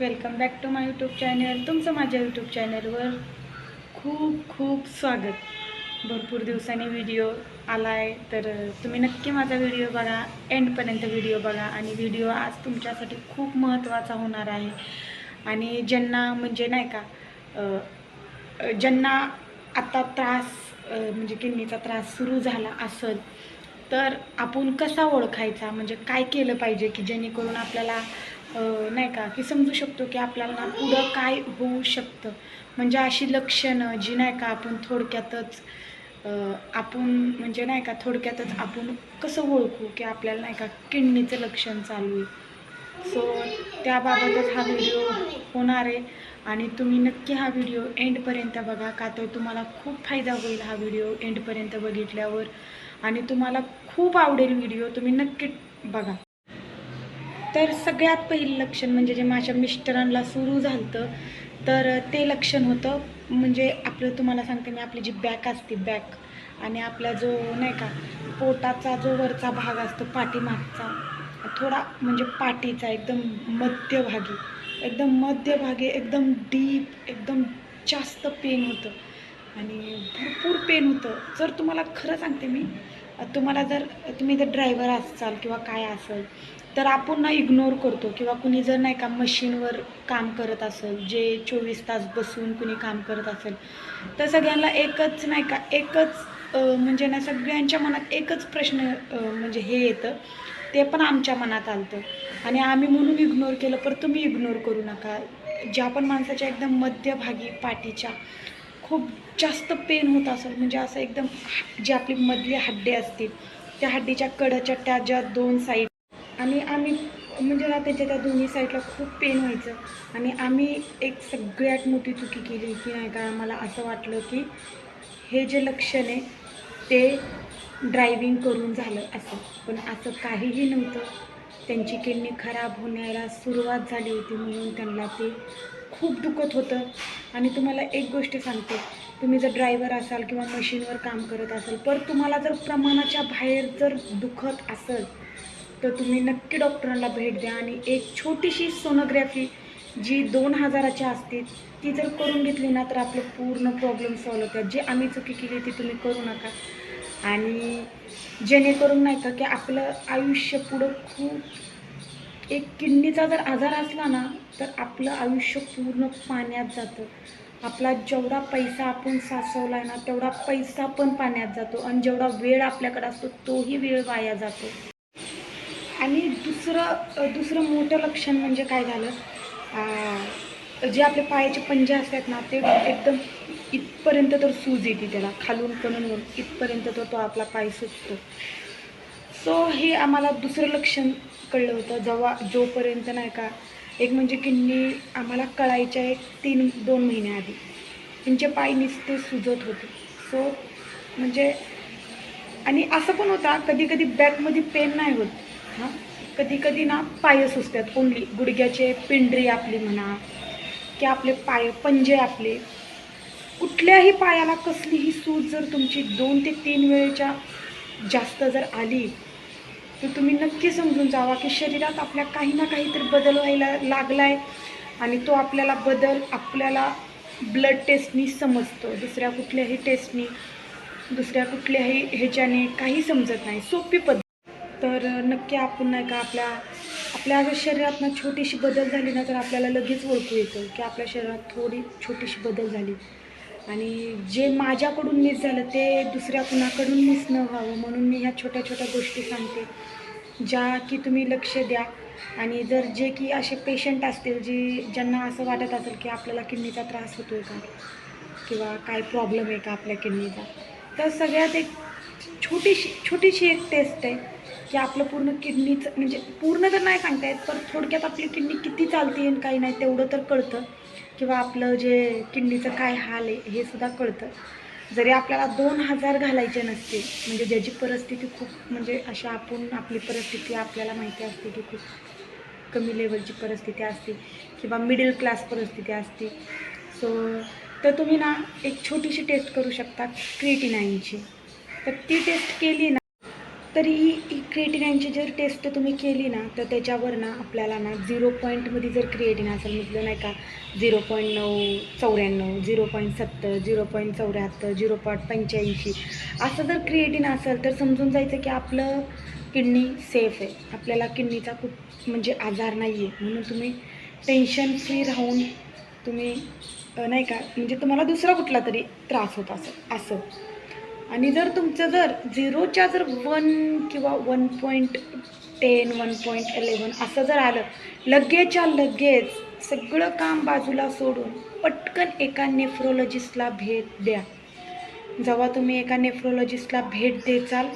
Welcome back to my YouTube channel. तुमचं माझ्या YouTube चॅनलवर खूप खूप स्वागत. भरपूर दिवसांनी व्हिडिओ आला आहे तर तुम्ही नक्की माझा व्हिडिओ बघा. एंडपर्यंत व्हिडिओ बघा. आणि व्हिडिओ आज तुमच्यासाठी खूप महत्त्वाचा होणार आहे. आणि ज्यांना म्हणजे नाही का ज्यांना आता त्रास म्हणजे किडनीचा त्रास सुरू झाला असेल तर आपण कसा ओळखायचा? म्हणजे काय केलं पाहिजे की जेणेकरून आपल्याला नाही का की समजू शकतो की आपल्याला पुढं काय होऊ शकतं. म्हणजे अशी लक्षणं जी नाही का आपण थोडक्यातच आपण म्हणजे नाही का थोडक्यातच आपण कसं ओळखू की आपल्याला नाही का किडनीचं लक्षण चालू आहे. सो त्याबाबतच हा व्हिडिओ होणार आहे. आणि तुम्ही नक्की हा व्हिडिओ एंडपर्यंत बघा का तर तुम्हाला खूप फायदा होईल हा व्हिडिओ एंडपर्यंत बघितल्यावर. आणि तुम्हाला खूप आवडेल व्हिडिओ तुम्ही नक्की बघा. तर सगळ्यात पहिलं लक्षण म्हणजे जे माझ्या मिस्टरांना सुरू झालं तर ते लक्षण होतं. म्हणजे आपलं तुम्हाला सांगते मी आपली जी बॅक असते बॅक आणि आपला जो नाही का पोटाचा जो वरचा भाग असतो पाठीमागचा थोडा म्हणजे पाठीचा एकदम मध्यभागी एकदम मध्यभागी एकदम डीप एकदम जास्त पेन होतं. आणि भरपूर पेन होतं. जर तुम्हाला खरं सांगते मी तुम्हाला जर तुम्ही जर ड्रायव्हर असाल किंवा काय असेल तर आपण ना इग्नोर करतो किंवा कुणी जर नाही का मशीनवर काम करत असेल जे चोवीस तास बसून कुणी काम करत असेल तर सगळ्यांना एकच नाही का एकच म्हणजे ना सगळ्यांच्या मनात एकच प्रश्न म्हणजे हे येतं. ते पण आमच्या मनात आलतं. आणि आम्ही म्हणून इग्नोर केलं पर तुम्ही इग्नोर करू नका. ज्या पण माणसाच्या एकदम मध्यभागी पाठीच्या खूप जास्त पेन होत असेल म्हणजे असं एकदम जी आपली मधली हड्डी असतील त्या हड्डीच्या कडच्या त्या ज्या दोन साईड आणि आम्ही म्हणजे ना त्याच्या त्या दोन्ही साईडला खूप पेन व्हायचं. आणि आम्ही एक सगळ्यात मोठी चुकी केली की नाही का मला असं वाटलं की हे जे लक्षण आहे ते ड्रायविंग करून झालं असं. पण असं काहीही नव्हतं. त्यांची किडनी खराब होण्याला सुरुवात झाली होती म्हणून त्यांना ते खूप दुखत होतं. आणि तुम्हाला एक गोष्ट सांगते तुम्ही जर ड्रायव्हर असाल किंवा मशीनवर काम करत असाल पर तुम्हाला जर प्रमाणाच्या बाहेर जर दुखत असेल तर तुम्ही नक्की डॉक्टरांना भेट द्या आणि एक छोटीशी सोनोग्राफी जी दोन हजाराची असते ती जर करून घेतली ना तर आपलं पूर्ण प्रॉब्लेम सॉल्व होतात. जे आम्ही चुकी केली ती तुम्ही करू नका. आणि जेणेकरून नाही का की आपलं आयुष्य पुढं खूप एक किडनीचा जर आजार असला ना तर आपलं आयुष्य पूर्ण पाण्यात जातं. आपला जेवढा पैसा आपण साचवला आहे ना तेवढा पैसा पण पाण्यात जातो. आणि जेवढा वेळ आपल्याकडे असतो तोही वेळ वाया जातो. आणि दुसरं दुसरं मोठं लक्षण म्हणजे काय झालं? जे आपले पायाचे पंजे असतात ना ते एकदम इथपर्यंत तर सूज येते त्याला खालून कणून वरून इथपर्यंत तर तो आपला पाय सुचतो सो हे आम्हाला दुसरं लक्षण कळलं होतं जेव्हा जोपर्यंत नाही का एक म्हणजे किडनी आम्हाला कळायच्या एक तीन दोन महिन्याआधी त्यांचे पाय निसते सुजत होते. सो म्हणजे आणि असं पण होता कधी कधी बॅकमध्ये पेन नाही होत. हां? कधी कधी ना पाय सुचतात ओनली गुडघ्याचे पिंडरी आपली म्हणा की आपले पाय पंजे आपले. कुठल्याही पायाला कसलीही सूज जर तुमची दोन ते तीन वेळेच्या जास्त जर आली तर तुम्ही नक्की समजून जावा की शरीरात आपल्या काही ना काहीतरी बदल व्हायला लागला आहे आणि तो आपल्याला बदल आपल्याला ब्लड टेस्टनी समजतो दुसऱ्या कुठल्याही टेस्टनी दुसऱ्या कुठल्याही ह्याच्याने काही समजत नाही. सोपी पद्धत. तर नक्की आपण नाही का आपल्या आपल्या जर शरीरात ना छोटीशी बदल झाली ना तर आपल्याला लगेच ओळखू येतं की आपल्या शरीरात थोडी छोटीशी बदल झाली. आणि जे माझ्याकडून मिस झालं ते दुसऱ्या कुणाकडून मिस न व्हावं म्हणून मी ह्या छोट्या छोट्या गोष्टी सांगते. ज्या की तुम्ही लक्ष द्या. आणि जर जे की असे पेशंट असतील जी ज्यांना असं वाटत असेल की आपल्याला किडनीचा त्रास होतो आहे का? किंवा काय प्रॉब्लेम आहे का आपल्या किडनीचा? तर सगळ्यात एक छोटीशी छोटीशी एक टेस्ट आहे की आपलं पूर्ण किडनीचं म्हणजे पूर्ण तर नाही सांगता येत पण थोडक्यात आपली किडनी किती चालते आणि काही नाही तेवढं तर कळतं. किंवा आपलं जे किडनीचं काय हाल आहे हे सुद्धा कळतं. जरी आपल्याला दोन हजार घालायचे नसते म्हणजे ज्याची परिस्थिती खूप म्हणजे अशा आपण आपली परिस्थिती आपल्याला माहिती असते की खूप कमी लेवलची परिस्थिती असते किंवा मिडल क्लास परिस्थिती असते. सो तर तुम्ही ना एक छोटीशी टेस्ट करू शकता क्रिएटिनाईनची तर ती टेस्ट केली ना तरी ही ही क्रिएटिनाईनची जर टेस्ट तुम्ही केली ना तर त्याच्यावर ना आपल्याला ना झिरो पॉईंटमध्ये जर क्रिएटिन असेल म्हटलं नाही का झिरो पॉईंट नऊ चौऱ्याण्णव झिरो पॉईंट सत्तर झिरो पॉईंट चौऱ्याहत्तर झिरो पॉईंट पंच्याऐंशी असं जर क्रिएटिन असेल तर समजून जायचं की आपलं किडनी सेफ आहे. आपल्याला किडनीचा खूप म्हणजे आजार नाही आहे म्हणून तुम्ही टेन्शन फ्री राहून तुम्ही नाही का म्हणजे तुम्हाला दुसरा कुठला तरी त्रास होत असेल असं. आणि जर तुमचं जर झिरोच्या जर वन किंवा one point ten one point eleven असं जर आलं लगेचच्या लगेच सगळं काम बाजूला सोडून पटकन एका नेफ्रोलॉजिस्टला भेट द्या. जेव्हा तुम्ही एका नेफ्रोलॉजिस्टला भेट देचाल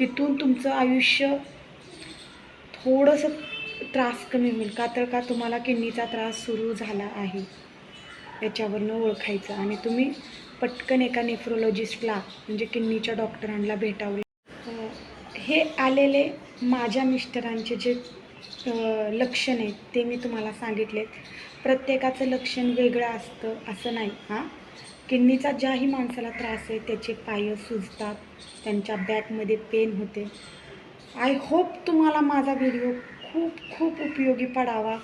तिथून तुमचं आयुष्य थोडंसं त्रास कमी होईल. का तर का तुम्हाला किडनीचा त्रास सुरू झाला आहे? याच्यावरनं ओळखायचं. आणि तुम्ही पटकन एका नेफ्रोलॉजिस्टला म्हणजे किडनीच्या डॉक्टरांना भेटावं. हे आलेले माझ्या मिस्टरांचे जे लक्षण आहेत ते मी तुम्हाला सांगितलेत. प्रत्येकाचं लक्षण वेगळं असतं असं नाही. हां? किडनीचा ज्याही माणसाला त्रास आहे त्याचे पाय सुजतात त्यांच्या बॅकमध्ये पेन होते. आय होप तुम्हाला माझा व्हिडिओ खूप खूप उपयोगी पडावा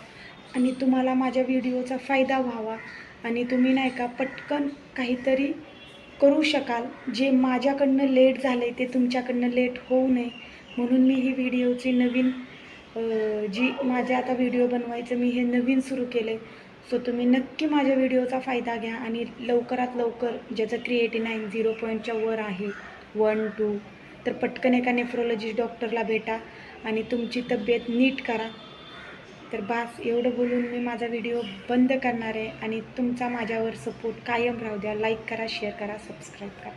आणि तुम्हाला माझ्या व्हिडिओचा फायदा व्हावा. आणि तुम्ही नाही का पटकन काहीतरी करू शकाल. जे माझ्याकडनं लेट झालं आहे ते तुमच्याकडनं लेट होऊ नये. म्हणून मी ही व्हिडिओची नवीन जी माझ्या आता व्हिडिओ बनवायचं मी हे नवीन सुरू केलं आहे सो तुम्ही नक्की माझ्या व्हिडिओचा फायदा घ्या आणि लवकरात लवकर ज्याचं क्रिएटी नाईन झिरो पॉईंटच्या वर आहे वन टू तर पटकन एका नेफ्रोलॉजिस्ट डॉक्टरला भेटा आणि तुमची तब्येत नीट करा. तर बास एवढं बोलून मी माझा व्हिडिओ बंद करणार आहे आणि तुमचा माझ्यावर सपोर्ट कायम राहू द्या. लाईक करा शेअर करा सबस्क्राईब करा.